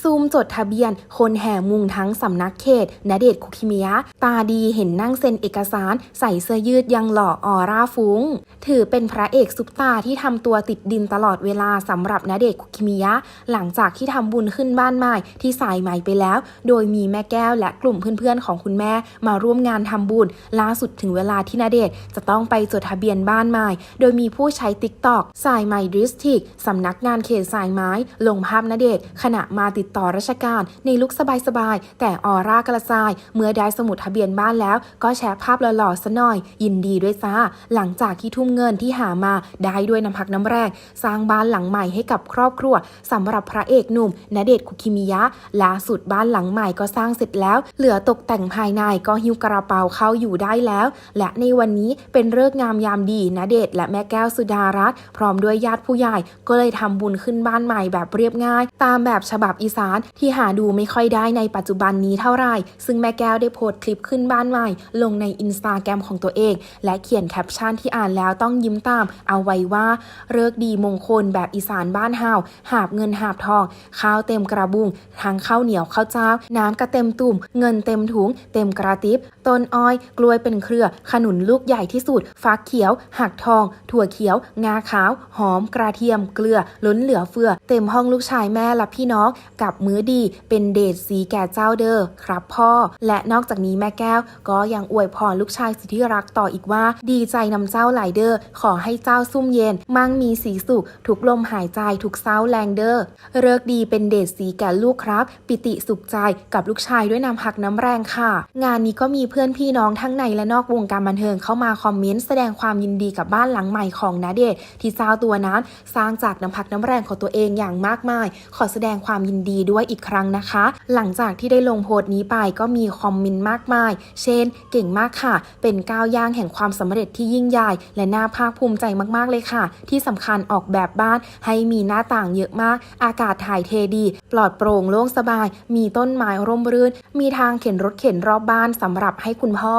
ซูมจดทะเบียน คนแห่มุงทั้งสำนักเขตณเดชคุคิมิยะ ตาดีเห็นนั่งเซ็นเอกสาร ใส่เสื้อยืดยังหล่อออร่าฟุ้ง ถือเป็นพระเอกซุปตาที่ทำตัวติดดินตลอดเวลาสำหรับณเดชคุคิมิยะ หลังจากที่ทำบุญขึ้นบ้านใหม่ที่สายใหม่ไปแล้ว โดยมีแม่แก้วและกลุ่มเพื่อนๆของคุณแม่มาร่วมงานทำบุญ ล่าสุดถึงเวลาที่ณเดชจะต้องไปจดทะเบียนบ้านใหม่ โดยมีผู้ใช้ติ๊กตอกสายใหม่ดิสทิกสำนักงานเขตสายไม้ ลงภาพณเดชขณะมาติดต่อราชการในลุคสบายๆ แต่ออร่ากระจาย เมื่อได้สมุดทะเบียนบ้านแล้ว ก็แชร์ภาพหล่อๆซะหน่อย ยินดีด้วยจ้า หลังจากที่ทุ่มเงินที่หามาได้ด้วยน้ำพักน้ำแรง สร้างบ้านหลังใหม่ให้กับครอบครัวสำหรับพระเอกหนุ่มณเดชน์คุกิมิยะล่าสุดบ้านหลังใหม่ก็สร้างเสร็จแล้ว เหลือตกแต่งภายในก็หิ้วกระเป๋าเข้าอยู่ได้แล้ว และในวันนี้เป็นเลิกงามยามดีณเดชน์และแม่แก้วสุดารัตน์พร้อมด้วยญาติผู้ใหญ่ก็เลยทำบุญขึ้นบ้านใหม่แบบเรียบง่าย ตามแบบฉบับอีสานที่หาดูไม่ค่อยได้ในปัจจุบันนี้เท่าไหร่ ซึ่งแม่แก้วได้โพสต์คลิปขึ้นบ้านใหม่ ลงในอินสตาแกรมของตัวเอง และเขียนแคปชั่นที่อ่านแล้วต้องยิ้มตาม เอาไว้ว่าเลิกดีมงคลแบบอีสานบ้านเฮาหาบเงินหาบทองข้าวเต็มกระบุงทั้งข้าวเหนียวข้าวเจ้า น้ำกระเต็มตุ่ม เงินเต็มถุง เต็มกระติบต้นอ้อย กล้วยเป็นเครือ ขนุนลูกใหญ่ที่สุด ฟักเขียว หักทอง ถั่วเขียว งาขาว หอม กระเทียม เกลือ ล้นเหลือเฟือ เต็มห้องลูกชายแม่และพี่น้อง กับมื้อดี เป็นเดชสีแก่เจ้าเด้อ ครับพ่อ และนอกจากนี้แม่แก้ว ก็ยังอวยพรลูกชายสุดที่รักต่ออีกว่า ดีใจนำเจ้าหลายเด้อ ขอให้เจ้าซุ่มเย็น มั่งมีสีสุข ทุกลมหายใจ ทุกเศร้าแรงเด้อ เลิกดีเป็นเดชสีแก่ลูกครับ ปิติสุขใจกับลูกชายด้วยน้ำพักน้ำแรงค่ะ งานนี้ก็มีเพื่อนพี่น้องทั้งในและนอกวงการบันเทิงเข้ามาคอมเมนต์แสดงความยินดีกับบ้านหลังใหม่ของนาเดชน์ที่เจ้าตัวนั้นสร้างจากน้ำพักน้ำแรงของตัวเองอย่างมากมาย ขอแสดงความยินดีด้วยอีกครั้งนะคะ หลังจากที่ได้ลงโพสต์นี้ไปก็มีคอมเมนต์มากมาย เช่น เก่งมากค่ะ เป็นก้าวย่างแห่งความสำเร็จที่ยิ่งใหญ่ และน่าภาคภูมิใจมากๆเลยค่ะ ที่สำคัญออกแบบบ้านให้มีหน้าต่างเยอะมาก อากาศถ่ายเทดี ปลอดโปร่งโล่งสบาย มีต้นไม้ร่มรื่น มีทางเข็นรถเข็นรอบบ้านสำหรับให้คุณพ่อ